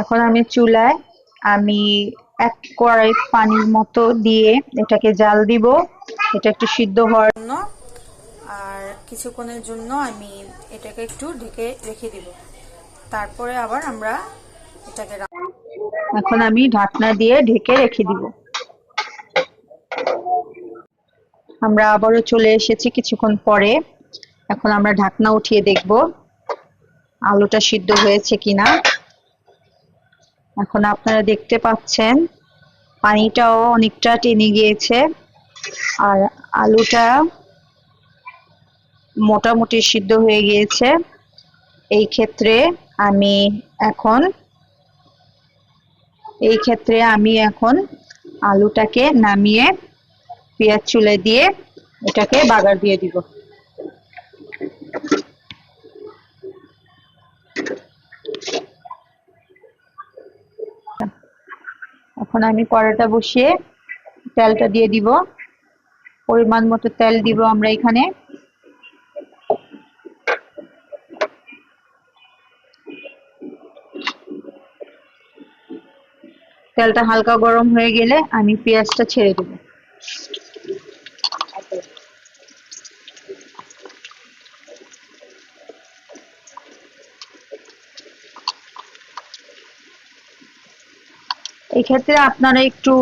এখন আমি চুলায় আমি এক কড়াই পানির মতো দিয়ে এটাকে জাল দিব। এটা একটু সিদ্ধ হওয়ার জন্য। আর কিছুক্ষণের জন্য আমি এটাকে একটু ঢেকে রেখে দিব। তারপরে আবার আমরা এটাকে এখন আমি ঢাকনা দিয়ে ঢেকে রেখে দিব। আমরা আবারও চলে এসেছি কিছুক্ষণ পরে। এখন আমরা ঢাকনা উঠিয়ে দেখব আলুটা সিদ্ধ হয়েছে কিনা। এখন আপনারা দেখতে পাচ্ছেন, পানিটাও অনেকটা টেনে গিয়েছে আর আলুটা মোটামুটি সিদ্ধ হয়ে গিয়েছে। এই ক্ষেত্রে আমি এখন, এই ক্ষেত্রে আমি এখন আলুটাকে নামিয়ে পেঁয়াজ চুলে দিয়ে এটাকে বাগার দিয়ে দিব। এখন আমি কড়াটা বসিয়ে তেলটা দিয়ে দিব। পরিমাণ মতো তেল দিব আমরা এখানে। তেলটা হালকা গরম হয়ে গেলে আমি পেঁয়াজটা ছেড়ে দেবো। এই ক্ষেত্রে আপনারা একটু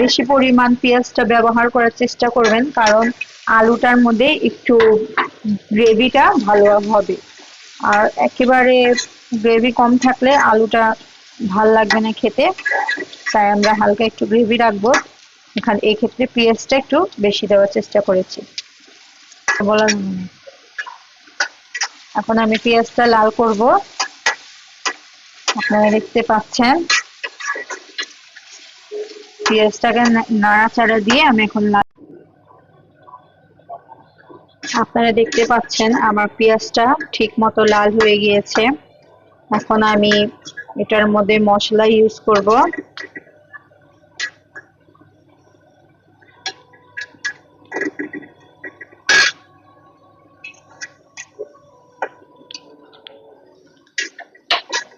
বেশি পরিমাণ পেঁয়াজটা ব্যবহার করার চেষ্টা করবেন, কারণ আলুটার মধ্যে একটু গ্রেভিটা ভালো হবে। আর একেবারে গ্রেভি কম থাকলে আলুটা ভালো লাগবে না খেতে, তাই আমরা হালকা একটু গ্রেভি রাখব। এখানে এই ক্ষেত্রে পেঁয়াজটা একটু বেশি দেওয়ার চেষ্টা করেছি। বলার এখন আমি পেঁয়াজটা লাল করব। আপনারা দেখতে পাচ্ছেন। পেঁয়াজটাকে নাড়াচাড়া দিয়ে আমি এখন আপনারা দেখতে পাচ্ছেন আমার পেঁয়াজটা ঠিক মতো লাল হয়ে গিয়েছে। এখন আমি এটার মধ্যে মশলা ইউজ করব।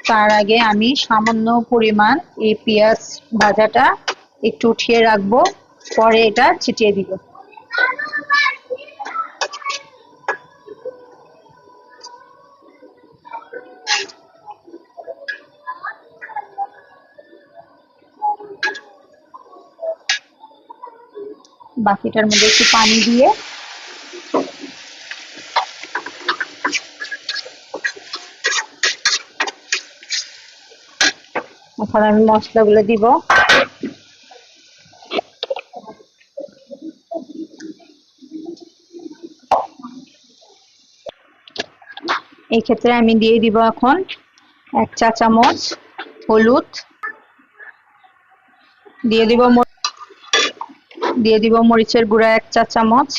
তার আগে আমি সামান্য পরিমাণ এই পেঁয়াজ ভাজাটা একটু উঠিয়ে রাখব, পরে এটা ছিটিয়ে দিব। বাকিটার মধ্যে একটু পানি দিয়ে এখন আমি মশলাগুলো দিব। এই ক্ষেত্রে আমি দিয়ে দিব এখন এক চা চামচ হলুদ। দিয়ে দিব দিয়ে দিব মরিচের গুঁড়া এক চা চামচ।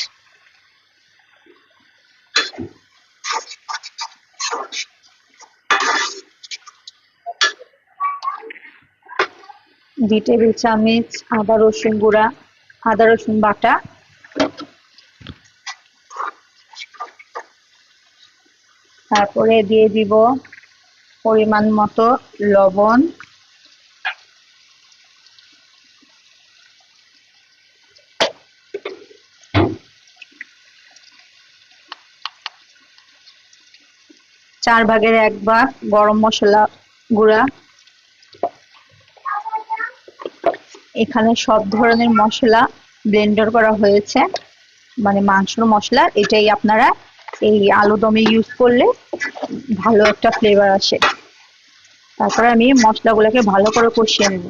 দুই টেবিল চামচ আদা রসুন গুঁড়া, আদা রসুন বাটা। তারপরে দিয়ে দিব পরিমাণ মতো লবণ। চার ভাগের এক ভাগ গরম মশলা গুঁড়া। এখানে সব ধরনের মশলা ব্লেন্ডার করা হয়েছে। মানে মাংসর মশলা, এটাই আপনারা এই আলু দমে ইউজ করলে ভালো একটা ফ্লেভার আসে। তারপরে আমি মশলাগুলোকে ভালো করে কষিয়ে নেব।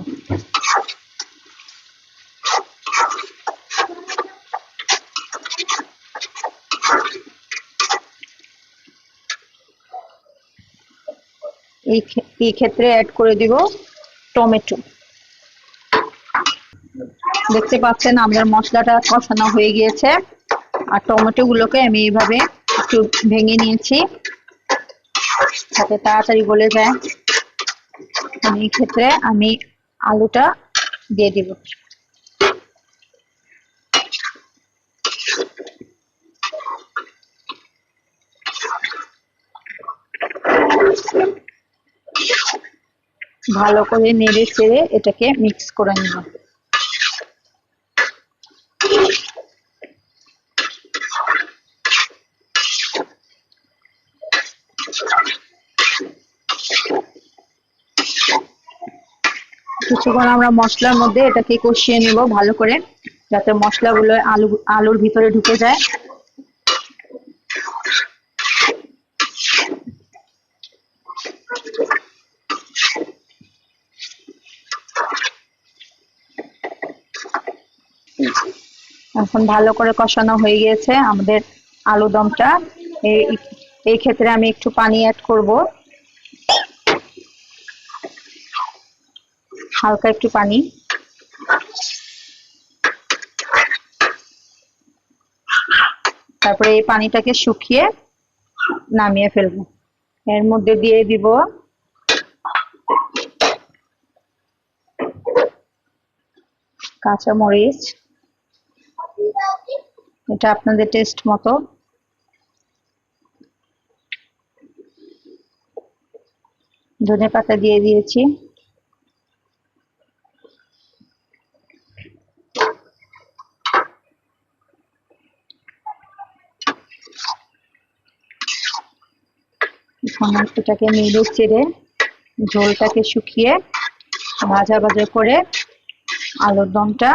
এই ক্ষেত্রে অ্যাড করে দিব টমেটো। দেখতে পাচ্ছেন আমাদের মশলাটা কষানো হয়ে গিয়েছে। আর টমেটো গুলোকে আমি এইভাবে একটু ভেঙে নিয়েছি। যাতে তাড়াতাড়ি গলে যায়। এই ক্ষেত্রে আমি আলুটা দিয়ে দিব। ভালো করে নেড়ে চেড়ে এটাকে মিক্স করে নিব। কিছুক্ষণ আমরা মশলার মধ্যে এটাকে কষিয়ে নিব ভালো করে, যাতে মশলাগুলো আলু, আলুর ভিতরে ঢুকে যায়। এখন ভালো করে কষানো হয়ে গিয়েছে আমাদের আলু দমটা এই এই ক্ষেত্রে আমি একটু পানি অ্যাড করব। হালকা একটু পানি। তারপরে এই পানিটাকে শুকিয়ে নামিয়ে ফেলব। এর মধ্যে দিয়ে দিব কাঁচা মরিচ এটা আপনাদের টেস্ট মতো। ধনে পাতা দিয়ে দিয়েছি। এটাকে নেড়ে চেড়ে ঝোলটাকে শুকিয়ে ভাজা ভাজা করে আলুর দমটা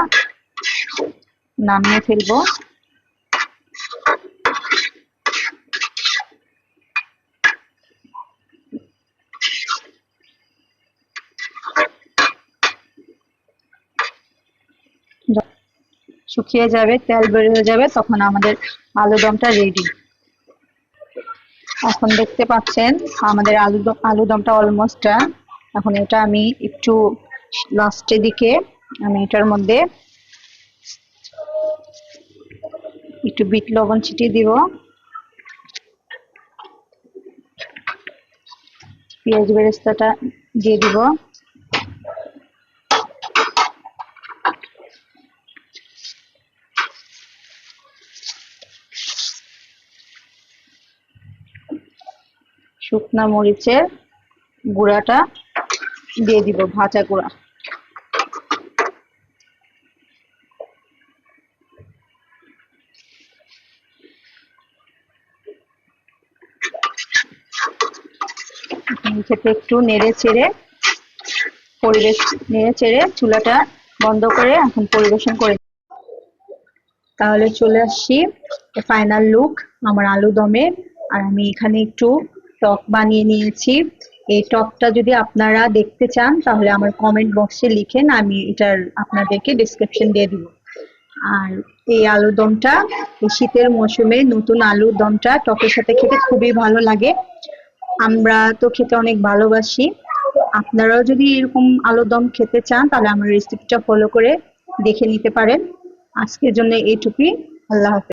নামিয়ে ফেলব। শুকিয়ে যাবে, তেল বেরিয়ে যাবে, তখন আমাদের আলু দমটা রেডি এখন দেখতে পাচ্ছেন, আমাদের আলু আলু দমটা অলমোস্ট এখন এটা আমি একটু লাস্টের দিকে, আমি এটার মধ্যে একটু বিট লবণ ছিটিয়ে দিব। পেঁয়াজ বেরেস্তাটা দিয়ে দিব। শুকনা মরিচের গুঁড়াটা দিয়ে দিব, ভাজা গুঁড়া। খেতে একটু নেড়ে চেড়ে পরিবেশ, নেড়ে চেড়ে চুলাটা বন্ধ করে এখন পরিবেশন করে তাহলে চলে আসছি ফাইনাল লুক আমার আলু দমে। আর আমি এখানে একটু টক বানিয়ে নিয়েছি। এই টকটা যদি আপনারা দেখতে চান, তাহলে আমার কমেন্ট বক্সে লিখেন, আমি এটার আপনাদেরকে ডিসক্রিপশন দিয়ে দিব। আর এই আলুর দমটা শীতের মৌসুমে নতুন আলুর দমটা টকের সাথে খেতে খুবই ভালো লাগে। আমরা তো খেতে অনেক ভালোবাসি। আপনারাও যদি এরকম আলুর দম খেতে চান, তাহলে আমার রেসিপিটা ফলো করে দেখে নিতে পারেন। আজকের জন্য এইটুকুই। আল্লাহ হাফেজ।